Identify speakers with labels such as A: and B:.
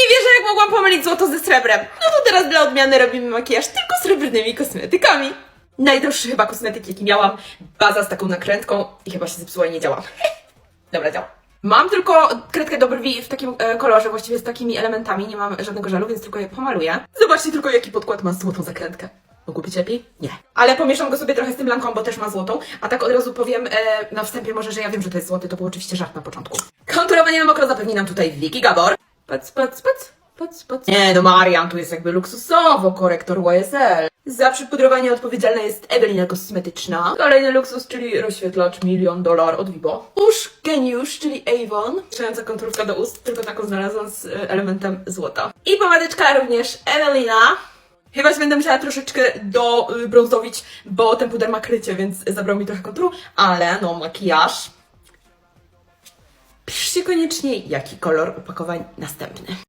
A: Nie wierzę, jak mogłam pomylić złoto ze srebrem. No to teraz dla odmiany robimy makijaż tylko srebrnymi kosmetykami. Najdroższy chyba kosmetyk, jaki miałam. Baza z taką nakrętką i chyba się zepsuła i nie działa. Dobra, działa. Mam tylko kredkę do brwi w takim e, kolorze, właściwie z takimi elementami. Nie mam żadnego żelu, więc tylko je pomaluję. Zobaczcie tylko, jaki podkład ma złotą zakrętkę. Mogło być lepiej? Nie. Ale pomieszam go sobie trochę z tym blanką, bo też ma złotą. A tak od razu powiem e, na wstępie może, że ja wiem, że to jest złoty. To był oczywiście żart na początku. Konturowanie na mokro zapewni nam tutaj Vicky Gabor. Pac, pac, pac, pac, pac. Nie, no Marian, tu jest jakby luksusowo, korektor YSL. Za przypudrowanie odpowiedzialna jest Ewelina Kosmetyczna. Kolejny luksus, czyli rozświetlacz milion dolar od Vibo. Usz geniusz, czyli Avon. Trzymająca konturka do ust, tylko taką znalazłam z e, elementem złota. I pomadeczka również Ewelina. Chyba się będę musiała troszeczkę dobrązowić, bo ten puder ma krycie, więc zabrał mi trochę konturu, ale no makijaż. Koniecznie, jaki kolor opakowań następny.